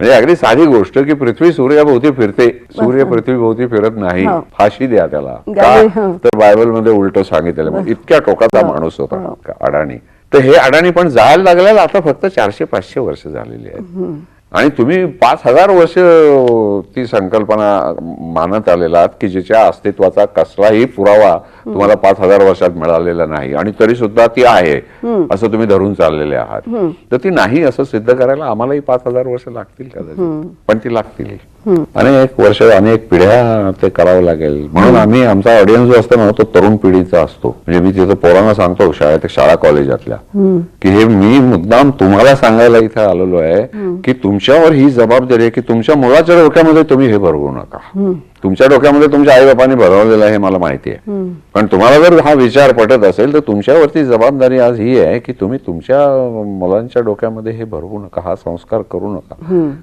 म्हणजे अगदी साधी गोष्ट की पृथ्वी सूर्याभोवती फिरते. सूर्य पृथ्वीभोवती फिरत नाही. हो. फाशी द्या त्याला. का? हो. तर बायबलमध्ये उलट सांगितलेलं इतक्या टोकाचा माणूस होता अडाणी. तर हे अडाणी पण जायला लागलेला आता फक्त चारशे पाचशे वर्ष झालेली आहेत. आणि तुम्ही पाच हजार वर्ष ती संकल्पना मानत आलेला आहात की जिच्या अस्तित्वाचा कसलाही पुरावा तुम्हाला पाच हजार वर्षात मिळालेला नाही. आणि तरी सुद्धा ती आहे असं तुम्ही धरून चाललेले आहात. तर ती नाही असं सिद्ध करायला आम्हालाही पाच हजार वर्ष लागतील कदाचित. पण ती लागतील. अनेक वर्ष अनेक पिढ्या ते करावं लागेल. म्हणून आम्ही आमचा ऑडियन्स जो असतो ना तो तरुण पिढीचा असतो. म्हणजे मी तिथं पोरांना सांगतो शाळेत शाळा कॉलेजातल्या की हे मी मुद्दाम तुम्हाला सांगायला इथे आलेलो आहे की तुमच्यावर ही जबाबदारी आहे की तुमच्या मुलाच्या डोक्यामध्ये तुम्ही हे भरवू नका. तुमच्या डोक्यामध्ये तुमच्या आई बापांनी भरवलेलं आहे हे मला माहिती आहे. पण तुम्हाला जर हा विचार पटत असेल तर तुमच्यावरती जबाबदारी आज ही आहे की तुम्ही तुमच्या मुलांच्या डोक्यामध्ये हे भरवू नका हा संस्कार करू नका.